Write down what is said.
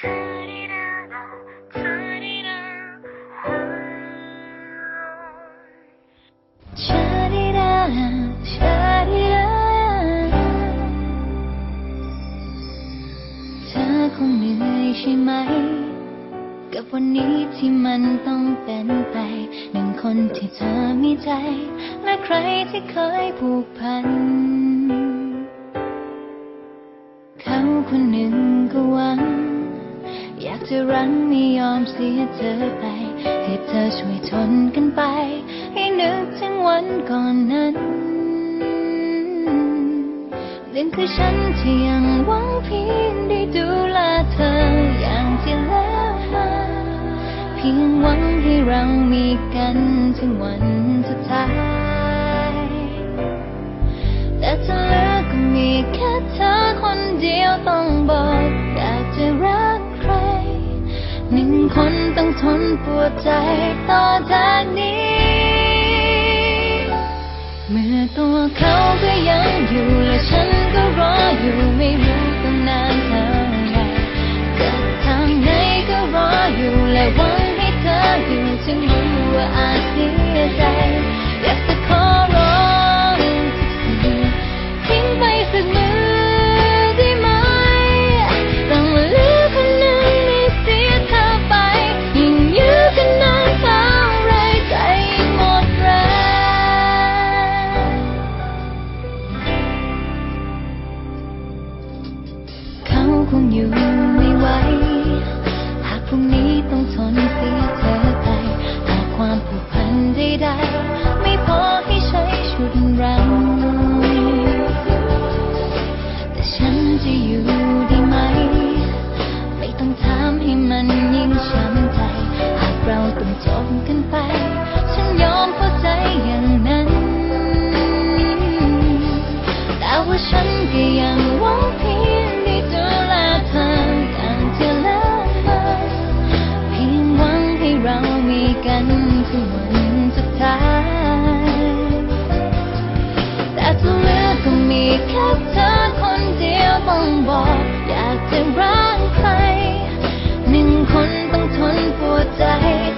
คงเหนื่อยใช่ไหม กับวันนี้ที่มันต้องเป็นไป หนึ่งคนที่เธอมีใจ และใครที่เคยผูกพัน จะรั้งไม่ยอมเสียเธอไป ให้เธอช่วยทนกันไป ให้นึกถึงวันก่อนนั้นนึ่งคือฉันที่ยังหวังเพียงได้ดูแลเธออย่างที่แล้วมาเพียงหวังให้เรามีกันถึงวันสุดท้าย แต่ถ้าเหลือก็มีแค่เธอคนเดียวต้องบอก หนึ่งคนต้องทนปวดใจต่อจากนี้ เมื่อตัวเขาก็ยัง คงอยู่ไม่ไหว หากพรุ่งนี้ต้องทนเสียเธอไปหากความผูกพันใดๆ 都吞没在。